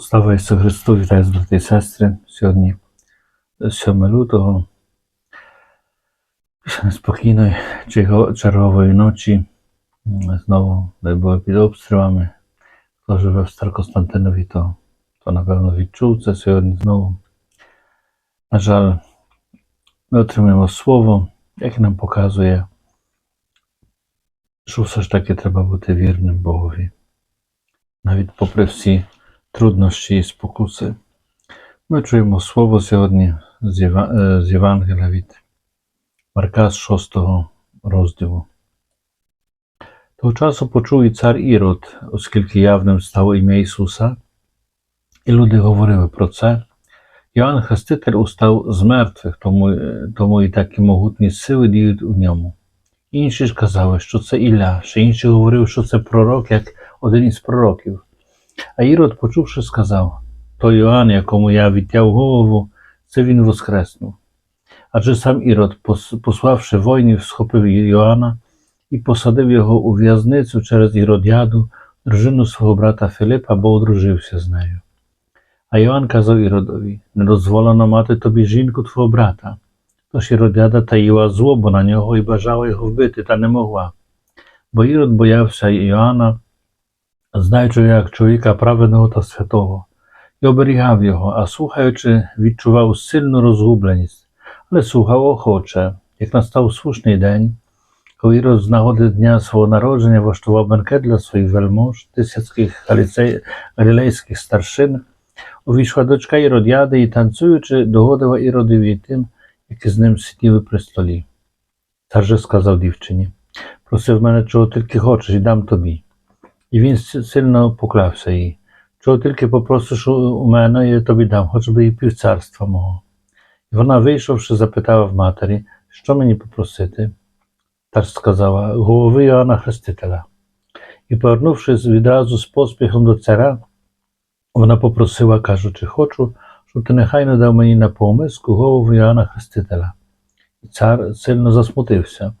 Слава Ісусу Христу, вітаю брати і сестри. Сьогодні 7 лютого, після неспокійної черго- чергової ночі. Знову ми були під обстрілами. Хто живе в Старокостянтинові, то, то напевно відчув це сьогодні знову. На жаль, ми отримуємо слово, яке нам показує, що все ж таки треба бути вірним Богові. Навіть попри всі труднощі і спокуси. Ми чуємо слово сьогодні з, е, Євангелія від Марка з 6 розділу. Того часу почув і цар Ірод, оскільки явним стало ім'я Ісуса, і люди говорили про це. Йоанн Хреститель устав з мертвих, тому, е, тому і такі могутні сили діють у ньому. Інші ж казали, що це Ілля, ще інші говорили, що це пророк, як один із пророків. А Ірод, почувши, сказав: То Йоанн, якому я відтяв голову, це він воскреснув. Адже сам Ірод, пославши воїнів, схопив Йоанна і посадив його у в'язницю через Іродіаду, дружину свого брата Филипа, бо одружився з нею. А Йоанн казав Іродові: Не дозволено мати тобі жінку твого брата. Тож Іродіада таїла злобу на нього і бажала його вбити, та не могла. Бо Ірод боявся Йоанна, знаючи як чоловіка праведного та святого, і оберігав його, а слухаючи, відчував сильну розгубленість, але слухав охоче, як настав слушний день, коли Ірод з нагоди дня свого народження влаштував бенкет для своїх вельмож, тисяцьких галілейських старшин, увійшла дочка Іродіади і, танцюючи, догодила Іродові тим, які з ним сиділи при столі. Цар же сказав дівчині: Просив мене, чого тільки хочеш, і дам тобі. І він сильно поклявся їй. Чого тільки попросиш у мене, я тобі дам, хоч би і півцарства мого. І вона, вийшовши, запитала в матері, що мені попросити. Та ж сказала голови Іоанна Хрестителя. І, повернувшись відразу з поспіхом до царя, вона попросила, кажучи, хочу, щоб ти нехай не дав мені на помиску голову Іоанна Хрестителя. І цар сильно засмутився,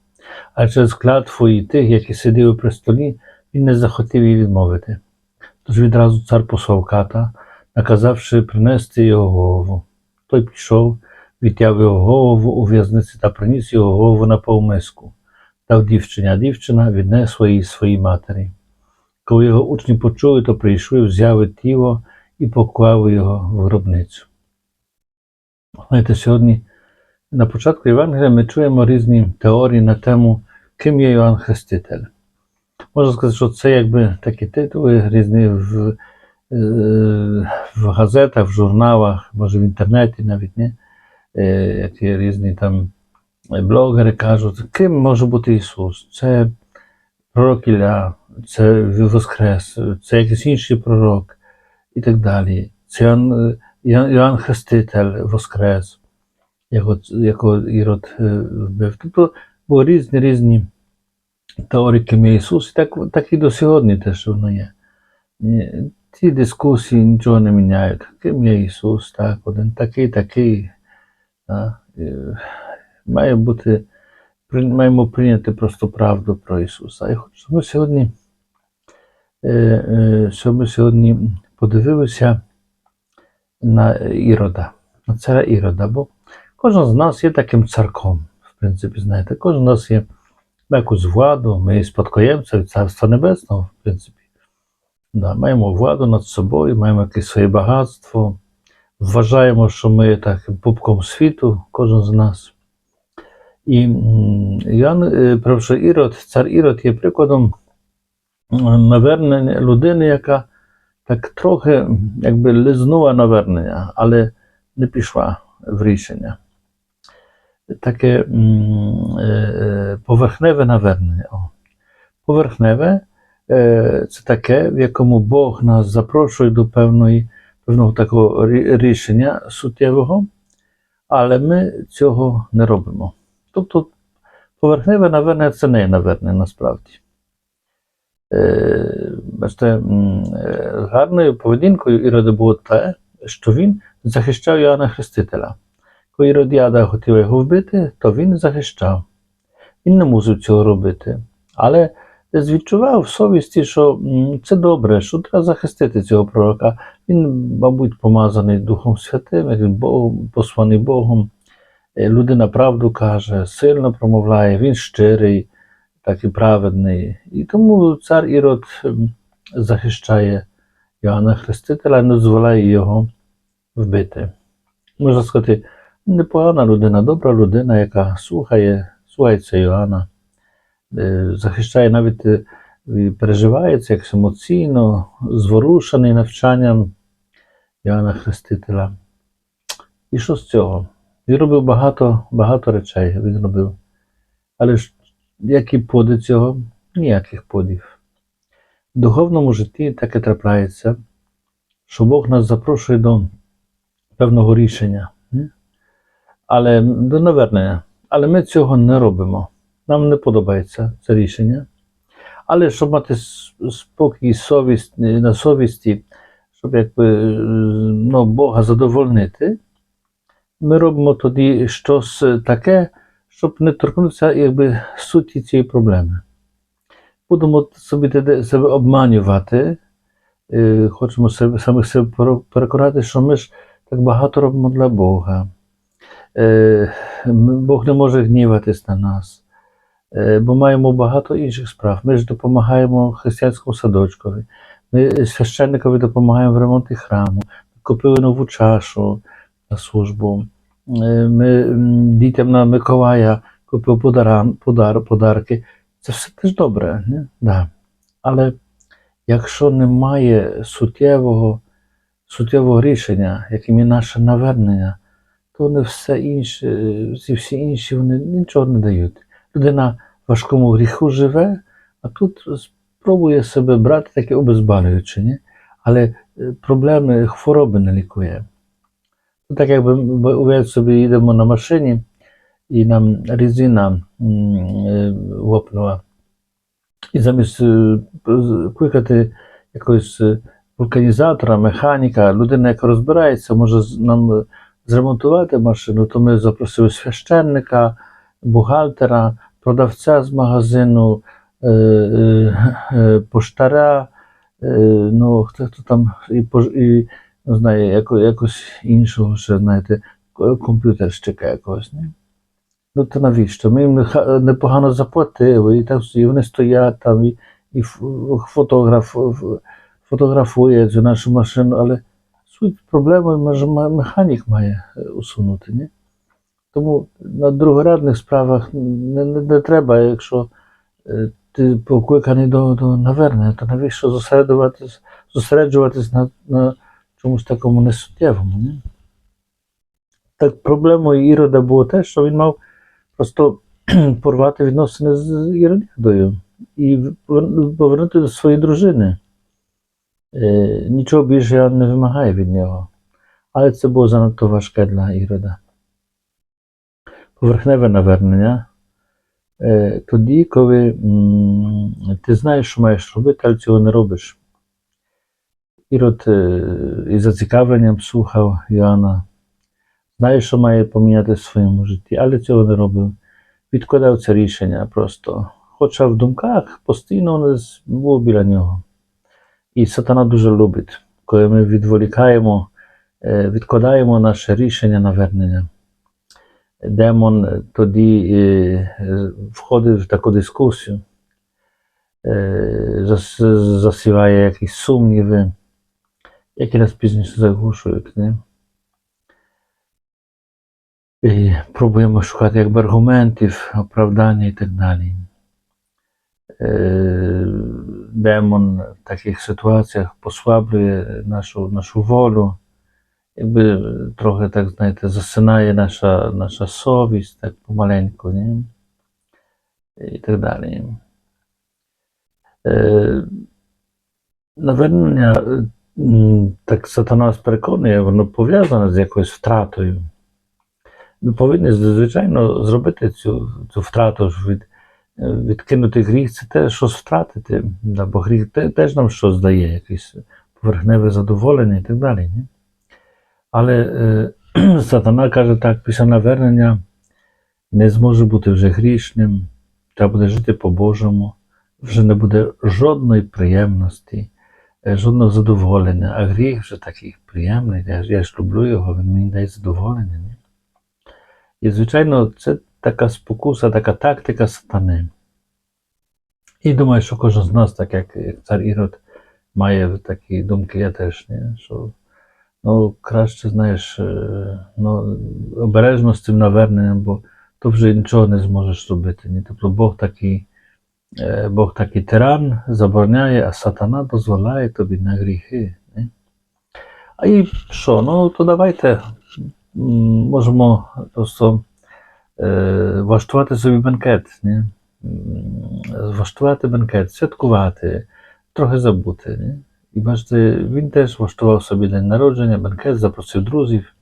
а через клятву і тих, які сиділи при столі, він не захотів їй відмовити. Тож відразу цар послав ката, наказавши принести його голову. Той пішов, відтяв його голову у в'язниці та приніс його голову на повмиску. Дав дівчині, а дівчина віднесла її своїй матері. Коли його учні почули, то прийшли, взяли тіло і поклали його в гробницю. Знаєте, сьогодні на початку Євангелія ми чуємо різні теорії на тему, ким є Йоанн Хреститель. Можна сказати, що це якби такі титули різні в, е, в газетах, в журналах, може в інтернеті навіть не, е, які різні там блогери кажуть, ким може бути Ісус? Це пророк Ілля, це Воскрес, це якийсь інший пророк і так далі. Це Іоанн, е, Іоанн Хреститель Воскрес, якого Ірод е, вбив. Тобто були різні різні теорії, ким є Ісус, і так, так і до сьогодні теж воно є. Ці дискусії нічого не міняють. Ким є Ісус, так, один такий, такий. Так, має бути, маємо прийняти просто правду про Ісуса. І хочу, щоб ми сьогодні, щоб ми сьогодні подивилися на Ірода, на царя Ірода, бо кожен з нас є таким царком, в принципі, знаєте, кожен з нас є якусь владу, ми спадкоємці від Царства Небесного, в принципі. Да, маємо владу над собою, маємо якесь своє багатство, вважаємо, що ми так пупком світу, кожен з нас. І Іоанн, е, Ірод, цар Ірод є прикладом навернення людини, яка так трохи якби лизнула навернення, але не пішла в рішення. Таке поверхневе навернення. О. Поверхневе це таке, в якому Бог нас запрошує до певної, певного такого рішення суттєвого, але ми цього не робимо. Тобто поверхневе навернення це не є навернення насправді. Бачите, гарною поведінкою Ірода було те, що він захищав Іоанна Хрестителя. Коли Іродіада хотіла його вбити, то він захищав. Він не мусив цього робити. Але десь відчував в совісті, що це добре, що треба захистити цього пророка. Він, мабуть, помазаний Духом Святим, як посланий Богом. Е, Людина правду каже, сильно промовляє, він щирий, так і праведний. І тому цар Ірод захищає Йоанна Хрестителя не дозволяє його вбити. Можна сказати, непогана людина, добра людина, яка слухає, слухається Йоанна, е, захищає навіть е, переживається якось емоційно, зворушений навчанням Йоанна Хрестителя. І що з цього? Він робив багато, багато речей. Він робив. Але ж які поди цього? Ніяких подів. В духовному житті таке трапляється, що Бог нас запрошує до певного рішення? Але до. Але ми цього не робимо. Нам не подобається це рішення. Але щоб мати спокій, совість на совісті, щоб якби е, ну, Бога задовольнити, ми робимо тоді щось таке, щоб не торкнутися якби, суті цієї проблеми. Будемо собі себе обманювати, е, хочемо себе, самих себе переконати, що ми ж так багато робимо для Бога. Е, Бог не може гніватись на нас, е, бо маємо багато інших справ. Ми ж допомагаємо християнському садочкові, ми священникові допомагаємо в ремонті храму, купили нову чашу на службу. Е, Ми дітям на Миколая купив подаран, подар, подарки. Це все теж добре, не? Да. Але якщо немає суттєвого, суттєвого рішення, яким є наше навернення, то вони все інше, ці всі інші вони нічого не дають. Людина в важкому гріху живе, а тут спробує себе брати таке обезболююче, ні? але е, проблеми, хвороби не лікує. Ну, Так якби ми, собі, їдемо на машині, і нам резина м, е, лопнула. І замість е, кликати якогось вулканізатора, механіка, людина, яка розбирається, може нам зремонтувати машину, то ми запросили священника, бухгалтера, продавця з магазину, е, е, е, поштаря, е, ну, хто, хто там, і, і не знаю, яко, якось іншого, ще, знаєте, комп'ютерщика якогось. Не? Ну, то навіщо? Ми їм непогано заплатили, і, так, і вони стоять там, і, і фотограф, ф- фотографує нашу машину, але суть проблеми механік має е, усунути. Ні? Тому на другорядних справах не, не, не треба, якщо е, ти покликаний до, до навернення, то навіщо зосереджуватись, зосереджуватись на, на чомусь такому несуттєвому? Ні? Так проблемою Ірода було те, що він мав просто порвати відносини з Іродіадою і повер- повернути до своєї дружини. Нічого більше не вимагає від нього. Але це було занадто важке для Ірода. Поверхневе навернення. Тоді, коли ти знаєш, що маєш робити, але цього не робиш. Ірод із зацікавленням слухав Йоанна, знає, що має поміняти в своєму житті, але цього не робив. Відкладав це рішення просто. Хоча в думках постійно воно було біля нього. І сатана дуже любить, коли ми відволікаємо, е, відкладаємо наше рішення навернення. Демон тоді е, входить в таку дискусію, е, засіває якісь сумніви, які нас пізніше заглушують. Не? І пробуємо шукати якби аргументів, оправдання і так далі. Демон в таких ситуаціях послаблює нашу, нашу волю, якби трохи так, знаєте, засинає наша, наша совість так помаленьку, ні? і так далі. Е, Навернення, так сатана переконує, воно пов'язане з якоюсь втратою. Ми повинні, звичайно, зробити цю, цю втрату, від, відкинути гріх, це теж щось втратити. Да, бо гріх теж нам щось дає, якесь поверхневе задоволення і так далі. Ні? Але е, сатана каже так, після навернення не зможе бути вже грішним, треба буде жити по-божому, вже не буде жодної приємності, е, жодного задоволення, а гріх вже такий приємний. Я, ж- я ж люблю його, він мені дає задоволення. Ні? І, звичайно, це така спокуса, така тактика сатани. І думаю, що кожен з нас, так як цар Ірод, має такі думки, я теж, ні? що ну, краще, знаєш, е, ну, обережно з цим наверненням, бо то вже нічого не зможеш робити. Ні? Тобто Бог такий, е, Бог такий тиран забороняє, а сатана дозволяє тобі на гріхи. Ні? А і що? Ну, то давайте можемо просто влаштувати собі бенкет. Ні? Влаштувати бенкет, святкувати, трохи забути. Ні? І бачите, він теж влаштував собі день народження, бенкет, запросив друзів,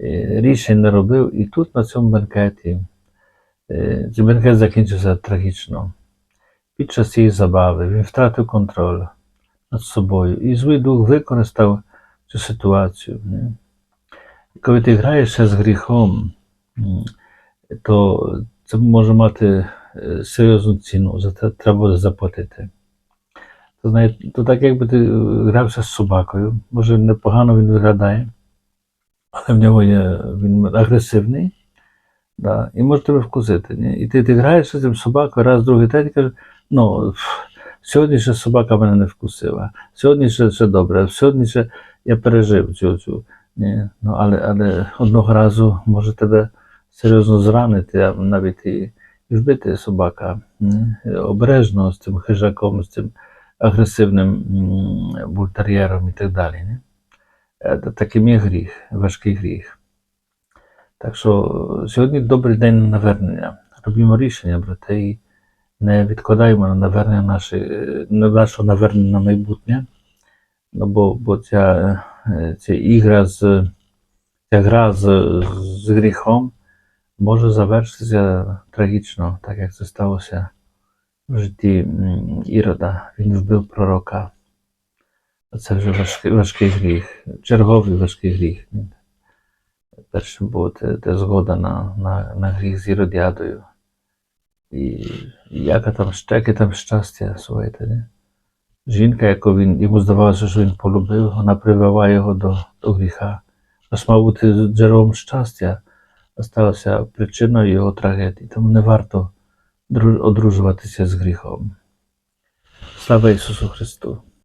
е, рішень не робив. І тут на цьому бенкеті е, цей бенкет закінчився трагічно. Під час цієї забави він втратив контроль над собою. І злий дух використав цю ситуацію. ні. Коли ти граєшся з гріхом, то це може мати е, серйозну ціну, за це треба буде заплатити. То, знаєте, то так якби ти е, грався з собакою, може непогано він виглядає, але в нього є він агресивний, да, і може тебе вкусити. Ні? І ти, ти граєшся з цим собакою, раз, другий, третій, каже, ну, сьогодні ще собака мене не вкусила, сьогодні ще, ще добре, сьогодні ще я пережив цю. цю. Ні, ну, але, але одного разу може тебе серйозно зранити, а навіть і, вбити собака. Обережно з цим хижаком, з цим агресивним бультер'єром і так далі. Ні? Е, Таким є гріх, важкий гріх. Так що сьогодні добрий день на навернення. Робімо рішення, брате, і не відкладаємо на навернення наше, е, на нашого навернення на майбутнє. Ну, бо, бо ця, е, ця ігра з ця гра з, з гріхом може завершитися трагічно, так як це сталося в житті Ірода. Він вбив пророка. Це вже важкий, важкий гріх, черговий важкий гріх. Першим був те, згода на, на, на гріх з Іродіадою. І, яка там там щастя, слухайте, не? Жінка, яку він, йому здавалося, що він полюбив, вона привела його до, до гріха. Аж мав бути джерелом щастя, а сталося причиною його трагедії. Тому не варто одружуватися з гріхом. Слава Ісусу Христу!